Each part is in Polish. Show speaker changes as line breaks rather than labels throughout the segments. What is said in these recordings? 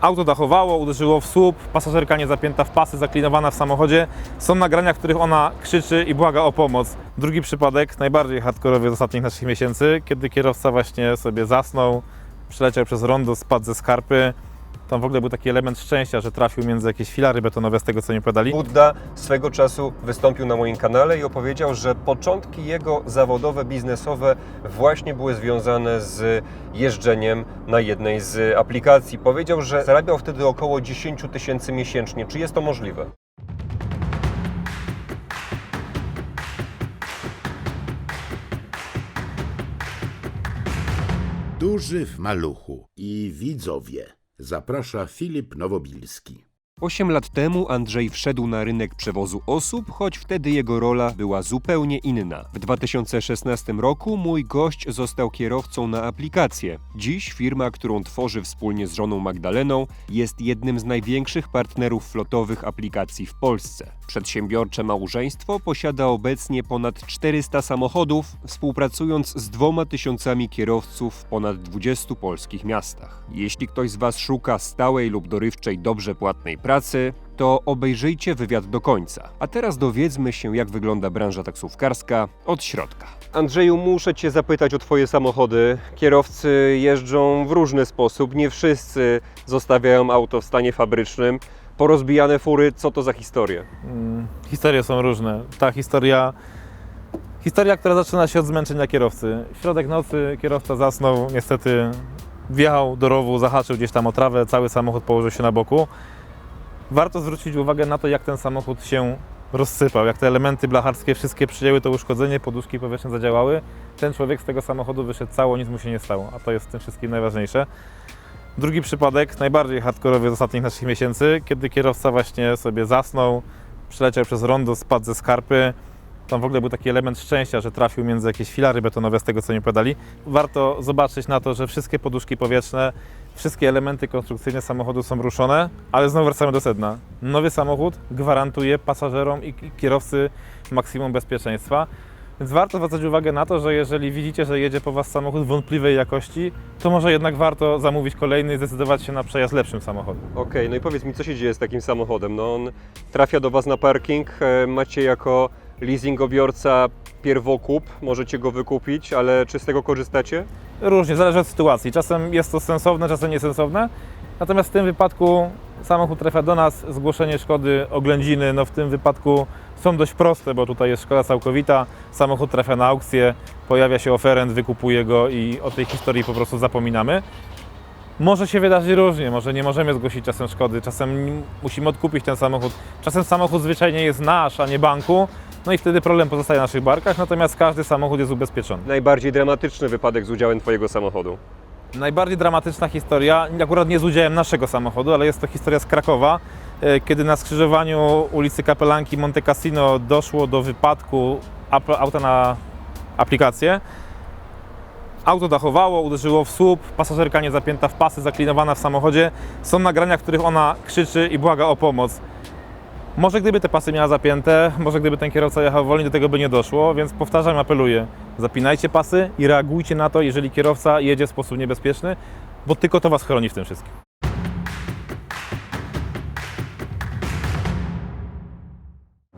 Auto dachowało, uderzyło w słup, pasażerka nie zapięta w pasy, zaklinowana w samochodzie. Są nagrania, w których ona krzyczy i błaga o pomoc. Drugi przypadek, najbardziej hardkorowy z ostatnich naszych miesięcy, kiedy kierowca właśnie sobie zasnął, przeleciał przez rondo, spadł ze skarpy. Tam w ogóle był taki element szczęścia, że trafił między jakieś filary betonowe, z tego co mi podali.
Budda swego czasu wystąpił na moim kanale i opowiedział, że początki jego zawodowe, biznesowe właśnie były związane z jeżdżeniem na jednej z aplikacji. Powiedział, że zarabiał wtedy około 10 tysięcy miesięcznie. Czy jest to możliwe?
Duży w maluchu i widzowie. Zaprasza Filip Nowobilski.
Osiem lat temu Andrzej wszedł na rynek przewozu osób, choć wtedy jego rola była zupełnie inna. W 2016 roku mój gość został kierowcą na aplikację. Dziś firma, którą tworzy wspólnie z żoną Magdaleną, jest jednym z największych partnerów flotowych aplikacji w Polsce. Przedsiębiorcze małżeństwo posiada obecnie ponad 400 samochodów, współpracując z dwoma tysiącami kierowców w ponad 20 polskich miastach. Jeśli ktoś z Was szuka stałej lub dorywczej, dobrze płatnej pracy, to obejrzyjcie wywiad do końca. A teraz dowiedzmy się, jak wygląda branża taksówkarska od środka.
Andrzeju, muszę Cię zapytać o Twoje samochody. Kierowcy jeżdżą w różny sposób. Nie wszyscy zostawiają auto w stanie fabrycznym. Porozbijane fury, co to za historie?
Mm, Historie są różne. Ta historia, historia, która zaczyna się od zmęczenia kierowcy. Środek nocy, kierowca zasnął, niestety wjechał do rowu, zahaczył gdzieś tam o trawę, cały samochód położył się na boku. Warto zwrócić uwagę na to, jak ten samochód się rozsypał, jak te elementy blacharskie wszystkie przyjęły to uszkodzenie, poduszki powietrzne zadziałały. Ten człowiek z tego samochodu wyszedł cało, nic mu się nie stało, a to jest w tym wszystkim najważniejsze. Drugi przypadek, najbardziej hardkorowy z ostatnich naszych miesięcy, kiedy kierowca właśnie sobie zasnął, przeleciał przez rondo, spadł ze skarpy. Tam w ogóle był taki element szczęścia, że trafił między jakieś filary betonowe, z tego co mi podali. Warto zobaczyć na to, że wszystkie poduszki powietrzne, wszystkie elementy konstrukcyjne samochodu są ruszone, ale znowu wracamy do sedna. Nowy samochód gwarantuje pasażerom i kierowcy maksimum bezpieczeństwa. Więc warto zwracać uwagę na to, że jeżeli widzicie, że jedzie po Was samochód wątpliwej jakości, to może jednak warto zamówić kolejny i zdecydować się na przejazd lepszym samochodem.
Okej, no i powiedz mi, co się dzieje z takim samochodem? No on trafia do Was na parking, e, macie jako leasingobiorca pierwokup, możecie go wykupić, ale czy z tego korzystacie?
Różnie, zależy od sytuacji. Czasem jest to sensowne, czasem niesensowne. Natomiast w tym wypadku samochód trafia do nas, zgłoszenie szkody, oględziny, no w tym wypadku są dość proste, bo tutaj jest szkoda całkowita, samochód trafia na aukcję, pojawia się oferent, wykupuje go i o tej historii po prostu zapominamy. Może się wydarzyć różnie, może nie możemy zgłosić czasem szkody, czasem musimy odkupić ten samochód, czasem samochód zwyczajnie jest nasz, a nie banku, no i wtedy problem pozostaje na naszych barkach, natomiast każdy samochód jest ubezpieczony.
Najbardziej dramatyczny wypadek z udziałem Twojego samochodu.
Najbardziej dramatyczna historia, akurat nie z udziałem naszego samochodu, ale jest to historia z Krakowa, e, kiedy na skrzyżowaniu ulicy Kapelanki Monte Cassino doszło do wypadku auta na aplikację. Auto dachowało, uderzyło w słup, pasażerka nie zapięta w pasy, zaklinowana w samochodzie. Są nagrania, w których ona krzyczy i błaga o pomoc. Może gdyby te pasy miała zapięte, może gdyby ten kierowca jechał wolniej, do tego by nie doszło, więc powtarzam, apeluję. Zapinajcie pasy i reagujcie na to, jeżeli kierowca jedzie w sposób niebezpieczny, bo tylko to Was chroni w tym wszystkim.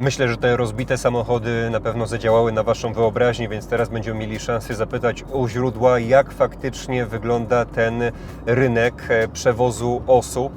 Myślę, że te rozbite samochody na pewno zadziałały na Waszą wyobraźnię, więc teraz będziemy mieli szansę zapytać u źródła, jak faktycznie wygląda ten rynek e, przewozu osób.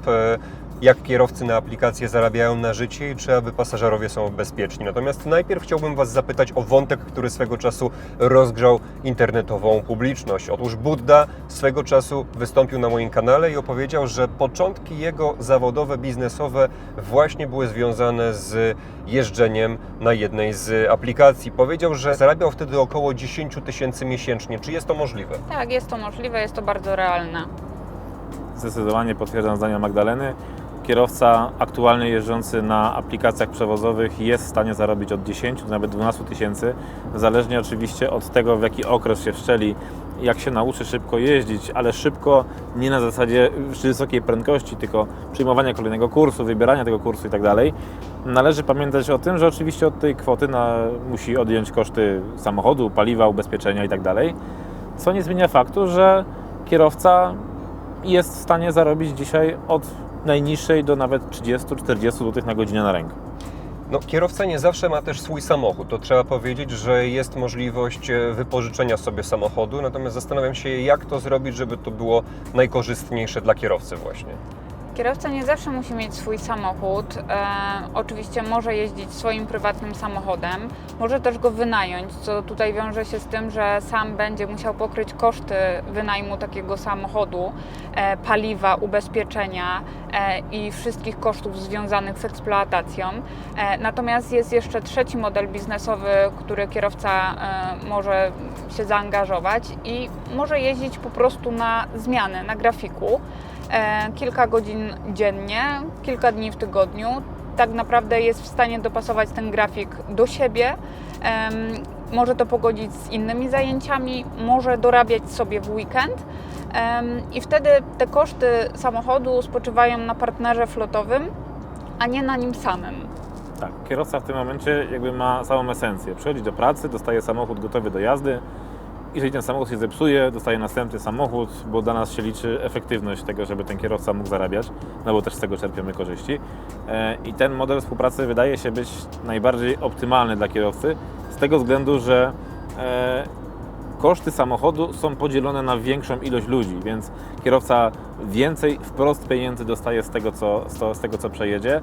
Jak kierowcy na aplikacje zarabiają na życie i czy aby pasażerowie są bezpieczni. Natomiast najpierw chciałbym Was zapytać o wątek, który swego czasu rozgrzał internetową publiczność. Otóż Budda swego czasu wystąpił na moim kanale i opowiedział, że początki jego zawodowe, biznesowe właśnie były związane z jeżdżeniem na jednej z aplikacji. Powiedział, że zarabiał wtedy około 10 tysięcy miesięcznie. Czy jest to możliwe?
Tak, jest to możliwe, jest to bardzo realne.
Zdecydowanie potwierdzam zdania Magdaleny. Kierowca aktualnie jeżdżący na aplikacjach przewozowych jest w stanie zarobić od 10 do nawet 12 tysięcy, zależnie oczywiście od tego, w jaki okres się wszczeli, jak się nauczy szybko jeździć, ale szybko nie na zasadzie wysokiej prędkości, tylko przyjmowania kolejnego kursu, wybierania tego kursu i tak. Należy pamiętać o tym, że oczywiście od tej kwoty na, musi odjąć koszty samochodu, paliwa, ubezpieczenia i tak co nie zmienia faktu, że kierowca jest w stanie zarobić dzisiaj od najniższej do nawet 30-40 zł na godzinę na rękę.
No, kierowca nie zawsze ma też swój samochód. To trzeba powiedzieć, że jest możliwość e, wypożyczenia sobie samochodu, natomiast zastanawiam się, jak to zrobić, żeby to było najkorzystniejsze dla kierowcy właśnie.
Kierowca nie zawsze musi mieć swój samochód. E, oczywiście może jeździć swoim prywatnym samochodem, może też go wynająć, co tutaj wiąże się z tym, że sam będzie musiał pokryć koszty wynajmu takiego samochodu, e, paliwa, ubezpieczenia e, i wszystkich kosztów związanych z eksploatacją. E, natomiast jest jeszcze trzeci model biznesowy, który kierowca e, może się zaangażować i może jeździć po prostu na zmiany, na grafiku kilka godzin dziennie, kilka dni w tygodniu. Tak naprawdę jest w stanie dopasować ten grafik do siebie. Może to pogodzić z innymi zajęciami, może dorabiać sobie w weekend. I wtedy te koszty samochodu spoczywają na partnerze flotowym, a nie na nim samym.
Tak, kierowca w tym momencie jakby ma całą esencję. Przychodzi do pracy, dostaje samochód gotowy do jazdy. Jeżeli ten samochód się zepsuje, dostaje następny samochód, bo dla nas się liczy efektywność tego, żeby ten kierowca mógł zarabiać, no bo też z tego czerpiemy korzyści. E, I ten model współpracy wydaje się być najbardziej optymalny dla kierowcy, z tego względu, że e, koszty samochodu są podzielone na większą ilość ludzi, więc kierowca więcej wprost pieniędzy dostaje z tego, co, z tego, co przejedzie.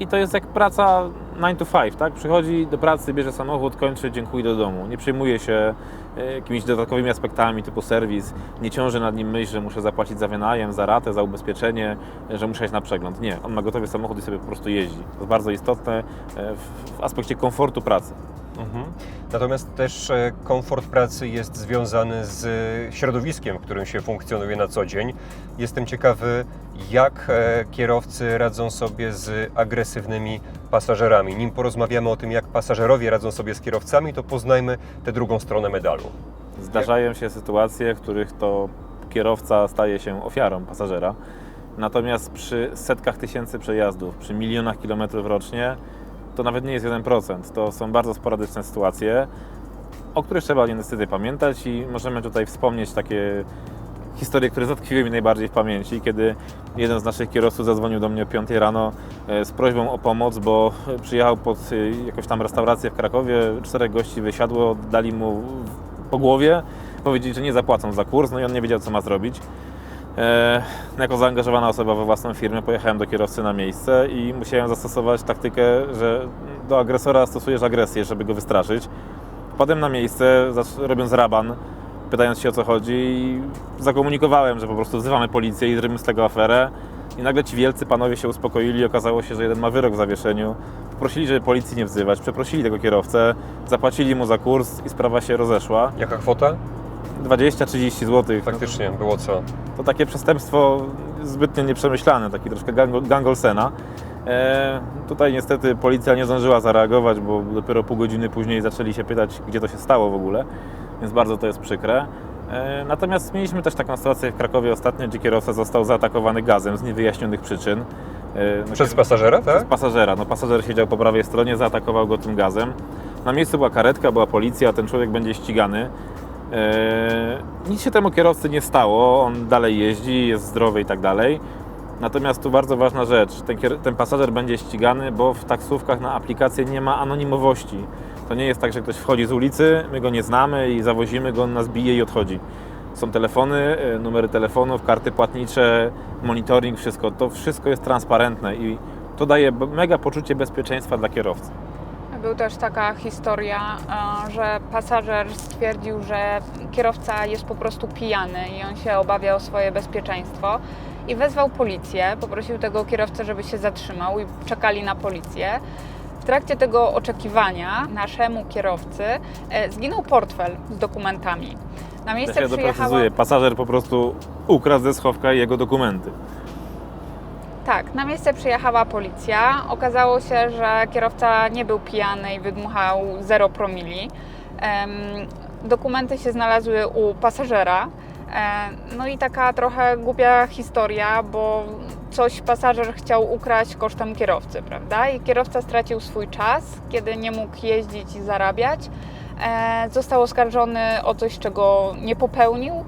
I to jest jak praca 9 to 5, tak? Przychodzi do pracy, bierze samochód, kończy, dziękuję do domu. Nie przejmuje się e, jakimiś dodatkowymi aspektami typu serwis, nie ciąży nad nim myśl, że muszę zapłacić za wynajem, za ratę, za ubezpieczenie, e, że muszę iść na przegląd. Nie, on ma gotowy samochód i sobie po prostu jeździ. To jest bardzo istotne e, w, w aspekcie komfortu pracy.
Mhm. Natomiast też e, komfort pracy jest związany z e, środowiskiem, w którym się funkcjonuje na co dzień. Jestem ciekawy, jak e, kierowcy radzą sobie z agresywnymi pasażerami. Nim porozmawiamy o tym, jak pasażerowie radzą sobie z kierowcami, to poznajmy tę drugą stronę medalu.
Zdarzają się sytuacje, w których to kierowca staje się ofiarą pasażera. Natomiast przy setkach tysięcy przejazdów, przy milionach kilometrów rocznie, to nawet nie jest 1%. To są bardzo sporadyczne sytuacje, o których trzeba niestety pamiętać i możemy tutaj wspomnieć takie historie, które zatkwiły mi najbardziej w pamięci, kiedy jeden z naszych kierowców zadzwonił do mnie o 5 rano e, z prośbą o pomoc, bo przyjechał pod e, jakąś tam restaurację w Krakowie, czterech gości wysiadło, dali mu po głowie, powiedzieli, że nie zapłacą za kurs, no i on nie wiedział, co ma zrobić. E, jako zaangażowana osoba we własną firmę pojechałem do kierowcy na miejsce i musiałem zastosować taktykę, że do agresora stosujesz agresję, żeby go wystraszyć. Wpadłem na miejsce, robiąc raban, pytając się o co chodzi i zakomunikowałem, że po prostu wzywamy policję i zrobimy z tego aferę. I nagle ci wielcy panowie się uspokoili, okazało się, że jeden ma wyrok w zawieszeniu. Poprosili, żeby policji nie wzywać, przeprosili tego kierowcę, zapłacili mu za kurs i sprawa się rozeszła.
Jaka kwota?
20-30 zł.
Faktycznie, było co.
To takie przestępstwo zbytnio nieprzemyślane, taki troszkę gang, gang Olsena. E, tutaj niestety policja nie zdążyła zareagować, bo dopiero pół godziny później zaczęli się pytać, gdzie to się stało w ogóle, więc bardzo to jest przykre. E, natomiast mieliśmy też taką sytuację w Krakowie ostatnio, gdzie kierowca został zaatakowany gazem z niewyjaśnionych przyczyn. E, no,
Przez pasażera, tak?
przez pasażera. No, pasażer siedział po prawej stronie, zaatakował go tym gazem. Na miejscu była karetka, była policja, ten człowiek będzie ścigany. Eee, nic się temu kierowcy nie stało, on dalej jeździ, jest zdrowy i tak dalej. Natomiast tu bardzo ważna rzecz, ten, ten pasażer będzie ścigany, bo w taksówkach na aplikację nie ma anonimowości. To nie jest tak, że ktoś wchodzi z ulicy, my go nie znamy i zawozimy go, on nas bije i odchodzi. Są telefony, e, numery telefonów, karty płatnicze, monitoring, wszystko. To wszystko jest transparentne i to daje mega poczucie bezpieczeństwa dla kierowcy.
Był też taka historia, e, że pasażer stwierdził, że kierowca jest po prostu pijany i on się obawia o swoje bezpieczeństwo i wezwał policję, poprosił tego kierowcę, żeby się zatrzymał i czekali na policję. W trakcie tego oczekiwania naszemu kierowcy e, zginął portfel z dokumentami. Na miejsce
się
przyjechała...
pasażer po prostu ukradł ze schowka jego dokumenty.
Tak, na miejsce przyjechała policja. Okazało się, że kierowca nie był pijany i wydmuchał 0 promili. Dokumenty się znalazły u pasażera. No i taka trochę głupia historia, bo coś pasażer chciał ukraść kosztem kierowcy, prawda? I kierowca stracił swój czas, kiedy nie mógł jeździć i zarabiać. E, został oskarżony o coś, czego nie popełnił.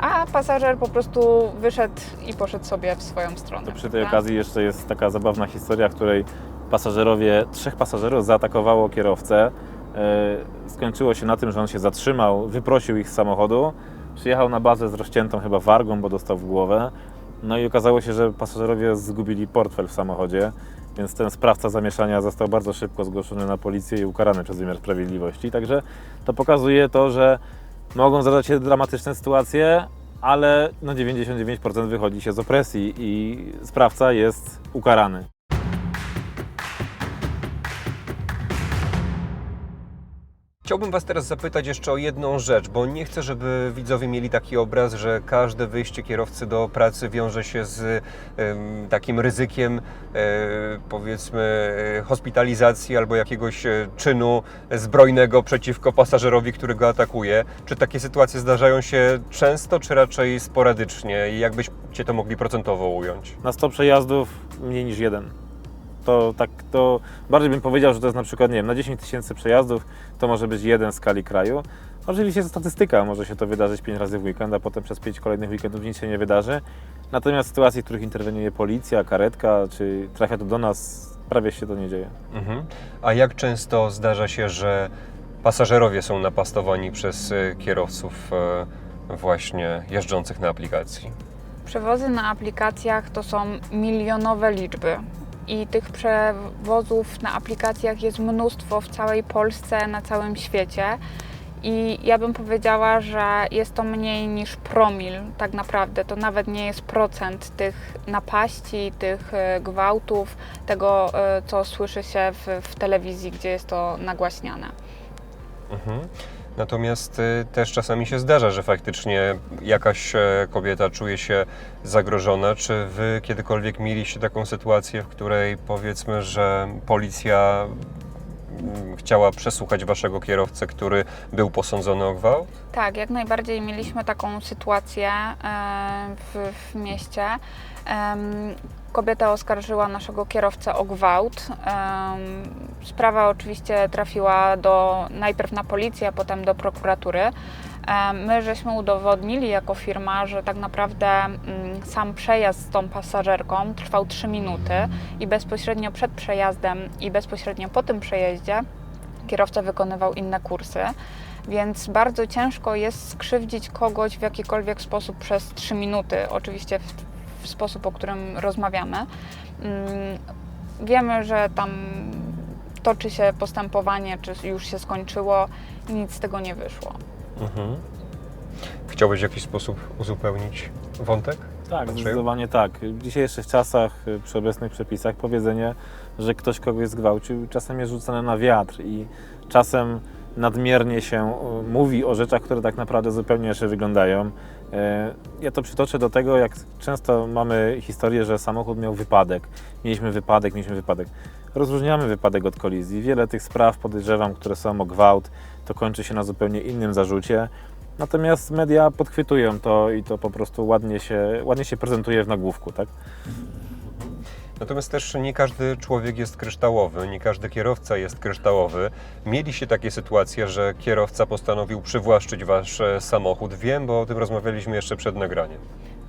A pasażer po prostu wyszedł i poszedł sobie w swoją stronę.
To przy tej
prawda?
okazji jeszcze jest taka zabawna historia, w której pasażerowie, trzech pasażerów zaatakowało kierowcę. E, Skończyło się na tym, że on się zatrzymał, wyprosił ich z samochodu, przyjechał na bazę z rozciętą chyba wargą, bo dostał w głowę. No i okazało się, że pasażerowie zgubili portfel w samochodzie, więc ten sprawca zamieszania został bardzo szybko zgłoszony na policję i ukarany przez wymiar sprawiedliwości. Także to pokazuje to, że mogą zdarzać się dramatyczne sytuacje, ale no 99% wychodzi się z opresji i sprawca jest ukarany.
Chciałbym Was teraz zapytać jeszcze o jedną rzecz, bo nie chcę, żeby widzowie mieli taki obraz, że każde wyjście kierowcy do pracy wiąże się z takim ryzykiem, e, powiedzmy, e, hospitalizacji albo jakiegoś e, czynu zbrojnego przeciwko pasażerowi, który go atakuje. Czy takie sytuacje zdarzają się często, czy raczej sporadycznie? I jakbyście to mogli procentowo ująć?
Na 100 przejazdów mniej niż jeden. To tak, to bardziej bym powiedział, że to jest na przykład, nie wiem, na 10 tysięcy przejazdów to może być jeden w skali kraju. Oczywiście jest statystyka, może się to wydarzyć 5 razy w weekend, a potem przez 5 kolejnych weekendów nic się nie wydarzy. Natomiast w sytuacji, w których interweniuje policja, karetka, czy trafia to do nas, prawie się to nie dzieje.
Mhm. A jak często zdarza się, że pasażerowie są napastowani przez e, kierowców e, właśnie jeżdżących na aplikacji?
Przewozy na aplikacjach to są milionowe liczby. I tych przewozów na aplikacjach jest mnóstwo w całej Polsce, na całym świecie. I ja bym powiedziała, że jest to mniej niż promil, tak naprawdę. To nawet nie jest procent tych napaści, tych e, gwałtów, tego, e, co słyszy się w, w telewizji, gdzie jest to nagłaśniane.
Mhm. Natomiast y, też czasami się zdarza, że faktycznie jakaś e, kobieta czuje się zagrożona. Czy wy kiedykolwiek mieliście taką sytuację, w której powiedzmy, że policja mm, chciała przesłuchać waszego kierowcę, który był posądzony o gwałt?
Tak, jak najbardziej mieliśmy taką sytuację e, w, w mieście. Kobieta oskarżyła naszego kierowcę o gwałt. Sprawa oczywiście trafiła do, najpierw na policję, a potem do prokuratury. My żeśmy udowodnili jako firma, że tak naprawdę mm, sam przejazd z tą pasażerką trwał 3 minuty i bezpośrednio przed przejazdem i bezpośrednio po tym przejeździe kierowca wykonywał inne kursy. Więc bardzo ciężko jest skrzywdzić kogoś w jakikolwiek sposób przez 3 minuty, oczywiście w, w sposób, o którym rozmawiamy. Mm, Wiemy, że tam toczy się postępowanie, czy już się skończyło i nic z tego nie wyszło.
Mhm. Chciałbyś w jakiś sposób uzupełnić wątek?
Tak,
Andrzeju?
zdecydowanie tak. W dzisiejszych czasach, y, przy obecnych przepisach, powiedzenie, że ktoś kogoś zgwałcił, czasem jest rzucane na wiatr i czasem nadmiernie się y, mówi o rzeczach, które tak naprawdę zupełnie jeszcze wyglądają. Y, Ja to przytoczę do tego, jak często mamy historię, że samochód miał wypadek. Mieliśmy wypadek, mieliśmy wypadek. Rozróżniamy wypadek od kolizji. Wiele tych spraw podejrzewam, które są o gwałt, to kończy się na zupełnie innym zarzucie. Natomiast media podchwytują to i to po prostu ładnie się, ładnie się prezentuje w nagłówku, tak?
Natomiast też nie każdy człowiek jest kryształowy, nie każdy kierowca jest kryształowy. Mieliście takie sytuacje, że kierowca postanowił przywłaszczyć wasz e, samochód. Wiem, bo o tym rozmawialiśmy jeszcze przed nagraniem.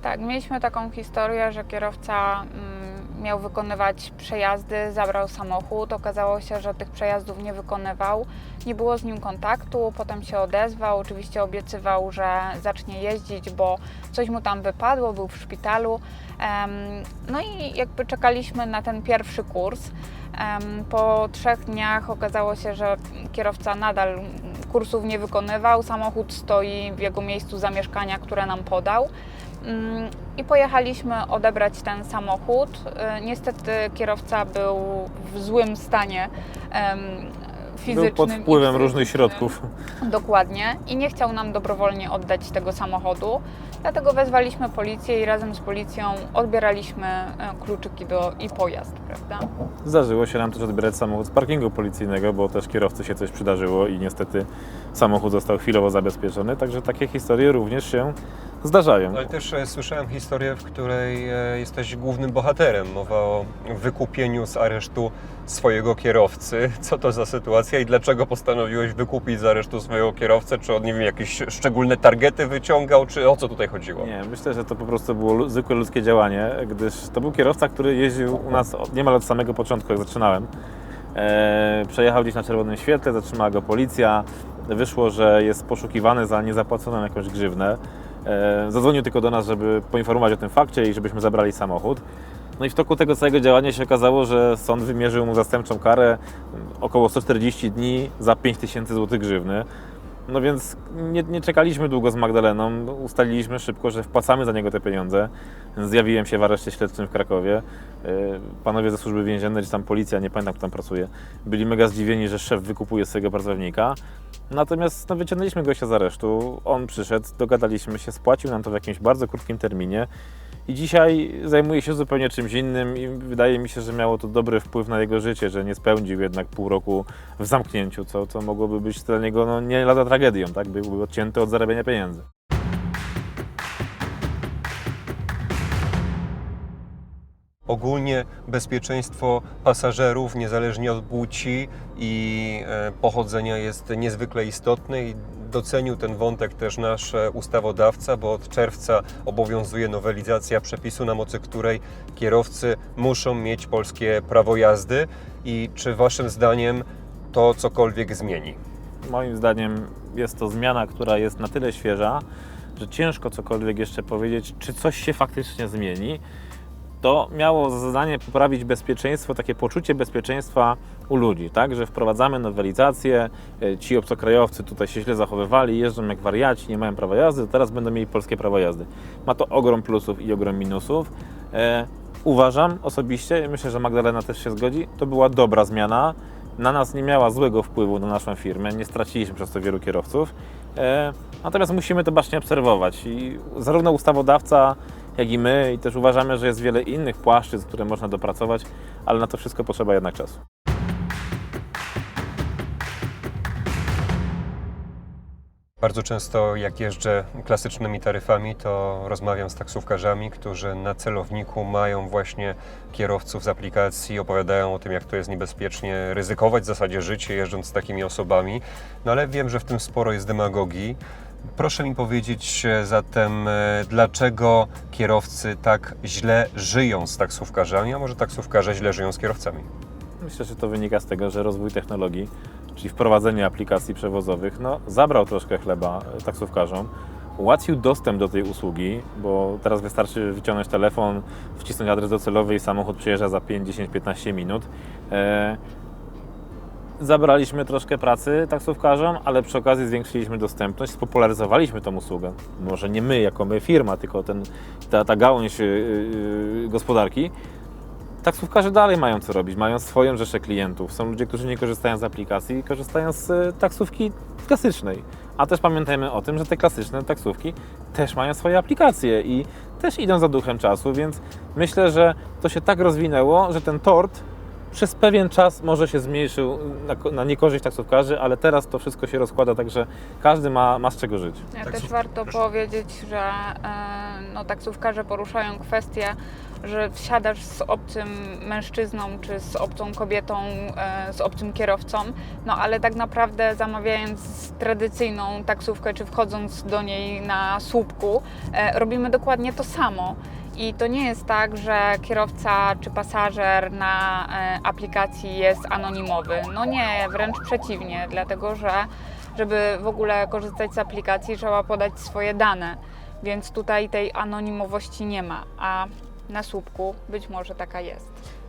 Tak, mieliśmy taką historię, że kierowca mm, miał wykonywać przejazdy, zabrał samochód. Okazało się, że tych przejazdów nie wykonywał. Nie było z nim kontaktu, potem się odezwał. Oczywiście obiecywał, że zacznie jeździć, bo coś mu tam wypadło, był w szpitalu. No i jakby czekaliśmy na ten pierwszy kurs. Po trzech dniach okazało się, że kierowca nadal kursów nie wykonywał. Samochód stoi w jego miejscu zamieszkania, które nam podał. Mm, I pojechaliśmy odebrać ten samochód. Y, Niestety kierowca był w złym stanie fizycznym.
Był pod wpływem różnych środków.
Dokładnie. I nie chciał nam dobrowolnie oddać tego samochodu. Dlatego wezwaliśmy policję i razem z policją odbieraliśmy e, kluczyki do, i pojazd, prawda?
Zdarzyło się nam też odbierać samochód z parkingu policyjnego, bo też kierowcy się coś przydarzyło i niestety samochód został chwilowo zabezpieczony. Także takie historie również się zdarzają.
Ale też e, słyszałem historię, w której e, jesteś głównym bohaterem. Mowa o wykupieniu z aresztu swojego kierowcy. Co to za sytuacja i dlaczego postanowiłeś wykupić z aresztu swojego kierowcę? Czy on, nie wiem, jakieś szczególne targety wyciągał, czy o co tutaj chodziło?
Nie, myślę, że to po prostu było zwykłe ludzkie działanie, gdyż to był kierowca, który jeździł u nas od, niemal od samego początku, jak zaczynałem. E, przejechał gdzieś na czerwonym świetle, zatrzymała go policja. Wyszło, że jest poszukiwany za niezapłaconą jakąś grzywnę. E, zadzwonił tylko do nas, żeby poinformować o tym fakcie i żebyśmy zabrali samochód. No i w toku tego całego działania się okazało, że sąd wymierzył mu zastępczą karę około 140 dni za 5000 zł grzywny. No więc nie, nie czekaliśmy długo z Magdaleną. Ustaliliśmy szybko, że wpłacamy za niego te pieniądze. Zjawiłem się w areszcie śledczym w Krakowie. Yy, Panowie ze służby więziennej, czy tam policja, nie pamiętam kto tam pracuje, byli mega zdziwieni, że szef wykupuje swojego pracownika. Natomiast no, wyciągnęliśmy gościa z aresztu. On przyszedł, dogadaliśmy się, spłacił nam to w jakimś bardzo krótkim terminie. I dzisiaj zajmuje się zupełnie czymś innym i wydaje mi się, że miało to dobry wpływ na jego życie, że nie spędził jednak pół roku w zamknięciu, co, co mogłoby być dla niego no, nie lada tragedią, tak? Byłby odcięty od zarabiania pieniędzy.
Ogólnie bezpieczeństwo pasażerów, niezależnie od płci i e, pochodzenia, jest niezwykle istotne i docenił ten wątek też nasz e, ustawodawca, bo od czerwca obowiązuje nowelizacja przepisu, na mocy której kierowcy muszą mieć polskie prawo jazdy. I czy Waszym zdaniem to cokolwiek zmieni?
Moim zdaniem jest to zmiana, która jest na tyle świeża, że ciężko cokolwiek jeszcze powiedzieć, czy coś się faktycznie zmieni. To miało za zadanie poprawić bezpieczeństwo, takie poczucie bezpieczeństwa u ludzi, tak? Że wprowadzamy nowelizację, e, ci obcokrajowcy tutaj się źle zachowywali, jeżdżą jak wariaci, nie mają prawa jazdy, teraz będą mieli polskie prawo jazdy. Ma to ogrom plusów i ogrom minusów. E, uważam osobiście, myślę, że Magdalena też się zgodzi, to była dobra zmiana. Na nas nie miała złego wpływu na naszą firmę, nie straciliśmy przez to wielu kierowców. E, natomiast musimy to bacznie obserwować i zarówno ustawodawca, jak i my, i też uważamy, że jest wiele innych płaszczyzn, które można dopracować, ale na to wszystko potrzeba jednak czasu.
Bardzo często, jak jeżdżę klasycznymi taryfami, to rozmawiam z taksówkarzami, którzy na celowniku mają właśnie kierowców z aplikacji, opowiadają o tym, jak to jest niebezpiecznie ryzykować w zasadzie życie jeżdżąc z takimi osobami. No ale wiem, że w tym sporo jest demagogii. Proszę mi powiedzieć zatem, e, dlaczego kierowcy tak źle żyją z taksówkarzami, a może taksówkarze źle żyją z kierowcami?
Myślę, że to wynika z tego, że rozwój technologii, czyli wprowadzenie aplikacji przewozowych, no, zabrał troszkę chleba e, taksówkarzom, ułatwił dostęp do tej usługi, bo teraz wystarczy wyciągnąć telefon, wcisnąć adres docelowy i samochód przyjeżdża za 5, 10, 15 minut. E, zabraliśmy troszkę pracy taksówkarzom, ale przy okazji zwiększyliśmy dostępność, spopularyzowaliśmy tą usługę. Może nie my jako my firma, tylko ten, ta, ta gałąź yy, gospodarki. Taksówkarze dalej mają co robić, mają swoją rzeszę klientów. Są ludzie, którzy nie korzystają z aplikacji, korzystają z e, taksówki klasycznej. A też pamiętajmy o tym, że te klasyczne taksówki też mają swoje aplikacje i też idą za duchem czasu, więc myślę, że to się tak rozwinęło, że ten tort przez pewien czas może się zmniejszył na, na niekorzyść taksówkarzy, ale teraz to wszystko się rozkłada tak, że każdy ma, ma z czego żyć.
Ja też warto
proszę.
powiedzieć, że e, no, taksówkarze poruszają kwestię, że wsiadasz z obcym mężczyzną czy z obcą kobietą, e, z obcym kierowcą, no ale tak naprawdę zamawiając tradycyjną taksówkę czy wchodząc do niej na słupku, e, robimy dokładnie to samo. I to nie jest tak, że kierowca czy pasażer na e, aplikacji jest anonimowy. No nie, wręcz przeciwnie, dlatego że żeby w ogóle korzystać z aplikacji, trzeba podać swoje dane, więc tutaj tej anonimowości nie ma, a na słupku być może taka jest.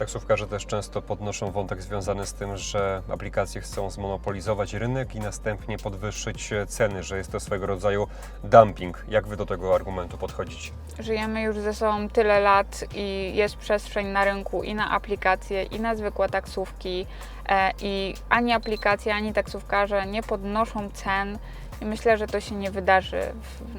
Taksówkarze też często podnoszą wątek związany z tym, że aplikacje chcą zmonopolizować rynek i następnie podwyższyć ceny, że jest to swego rodzaju dumping. Jak wy do tego argumentu podchodzicie?
Żyjemy już ze sobą tyle lat i jest przestrzeń na rynku i na aplikacje, i na zwykłe taksówki. E, I ani aplikacje, ani taksówkarze nie podnoszą cen. I myślę, że to się nie wydarzy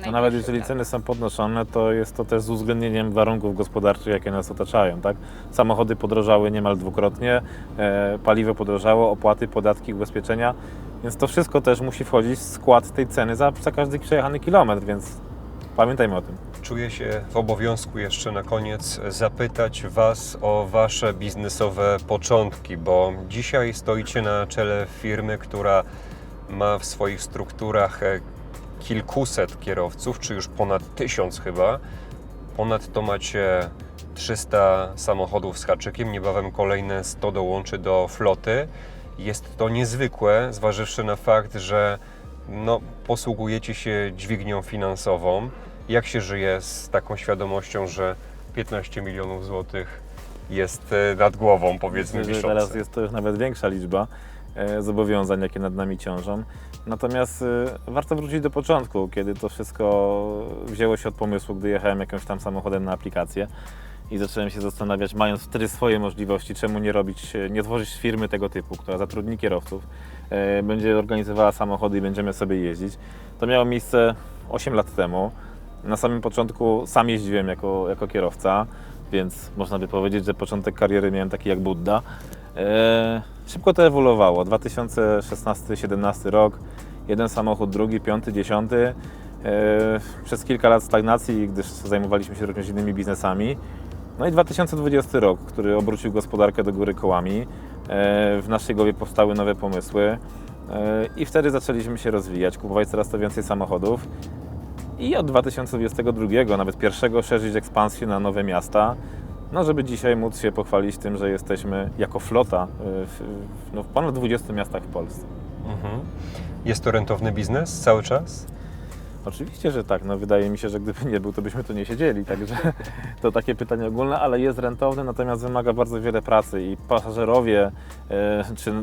w
A nawet jeżeli ceny są podnoszone, to jest to też z uwzględnieniem warunków gospodarczych, jakie nas otaczają. Tak? Samochody podrożały niemal dwukrotnie, e, paliwo podrożało, opłaty, podatki, ubezpieczenia, więc to wszystko też musi wchodzić w skład tej ceny za, za każdy przejechany kilometr, więc Pamiętajmy o tym.
Czuję się w obowiązku jeszcze na koniec zapytać Was o Wasze biznesowe początki, bo dzisiaj stoicie na czele firmy, która ma w swoich strukturach e, kilkuset kierowców, czy już ponad tysiąc chyba. Ponadto macie 300 samochodów z haczykiem, niebawem kolejne 100 dołączy do floty. Jest to niezwykłe, zważywszy na fakt, że no, posługujecie się dźwignią finansową. Jak się żyje z taką świadomością, że 15 milionów złotych jest e, nad głową, powiedzmy,
Myślę, że teraz jest to już nawet większa liczba zobowiązań, jakie nad nami ciążą. Natomiast e, warto wrócić do początku, kiedy to wszystko wzięło się od pomysłu, gdy jechałem jakimś tam samochodem na aplikację i zacząłem się zastanawiać, mając wtedy swoje możliwości, czemu nie robić, e, nie tworzyć firmy tego typu, która zatrudni kierowców, e, będzie organizowała samochody i będziemy sobie jeździć. To miało miejsce 8 lat temu. Na samym początku sam jeździłem jako, jako kierowca, więc można by powiedzieć, że początek kariery miałem taki jak Budda. Szybko to ewoluowało. 2016-17 rok, jeden samochód, drugi, piąty, dziesiąty. E, przez kilka lat stagnacji, gdyż zajmowaliśmy się również innymi biznesami. No i 2020 rok, który obrócił gospodarkę do góry kołami. E, w naszej głowie powstały nowe pomysły e, i wtedy zaczęliśmy się rozwijać, kupować coraz to więcej samochodów. I od 2022, nawet pierwszego, szerzyć ekspansję na nowe miasta, no żeby dzisiaj móc się pochwalić tym, że jesteśmy jako flota y, w, no, w ponad 20 miastach w Polsce.
Mhm. Jest to rentowny biznes cały czas?
Oczywiście, że tak. No, wydaje mi się, że gdyby nie był, to byśmy tu nie siedzieli. Także to takie pytanie ogólne, ale jest rentowny, natomiast wymaga bardzo wiele pracy i pasażerowie e, czy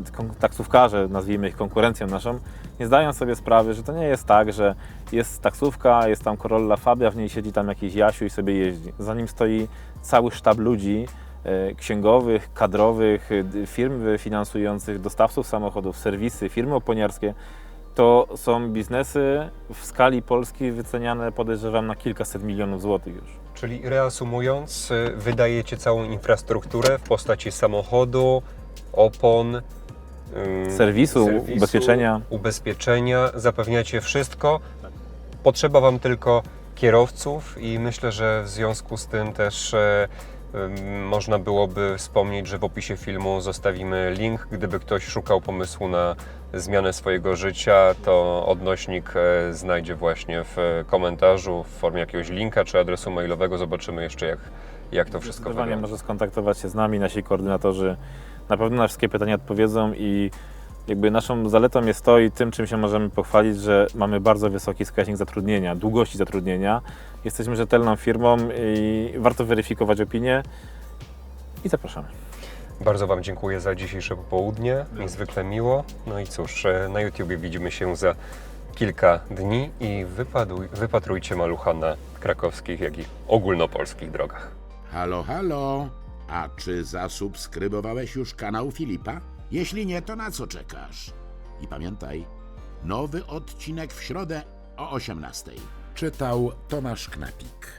taksówkarze, nazwijmy ich konkurencją naszą, nie zdają sobie sprawy, że to nie jest tak, że jest taksówka, jest tam Corolla Fabia, w niej siedzi tam jakiś Jasiu i sobie jeździ. Za nim stoi cały sztab ludzi, e, księgowych, kadrowych, e, firm finansujących, dostawców samochodów, serwisy, firmy oponiarskie. To są biznesy w skali Polski wyceniane podejrzewam na kilkaset milionów złotych już.
Czyli reasumując, y, wydajecie całą infrastrukturę w postaci samochodu, opon, ym,
Serwisu, ubezpieczenia.
ubezpieczenia, zapewniacie wszystko. Potrzeba Wam tylko kierowców i myślę, że w związku z tym też e, można byłoby wspomnieć, że w opisie filmu zostawimy link, gdyby ktoś szukał pomysłu na zmianę swojego życia, to odnośnik e, znajdzie właśnie w komentarzu w formie jakiegoś linka czy adresu mailowego. Zobaczymy jeszcze jak, jak to wszystko wygląda.
może skontaktować się z nami, nasi koordynatorzy na pewno na wszystkie pytania odpowiedzą i jakby naszą zaletą jest to i tym, czym się możemy pochwalić, że mamy bardzo wysoki wskaźnik zatrudnienia, długości zatrudnienia. Jesteśmy rzetelną firmą i warto weryfikować opinie i zapraszamy.
Bardzo Wam dziękuję za dzisiejsze popołudnie. Niezwykle miło. No i cóż, e, na YouTubie widzimy się za kilka dni i wypatrujcie malucha na krakowskich, jak i ogólnopolskich drogach.
Halo, halo. A czy zasubskrybowałeś już kanał Filipa? Jeśli nie, to na co czekasz? I pamiętaj, nowy odcinek w środę o 18:00. Czytał Tomasz Knapik.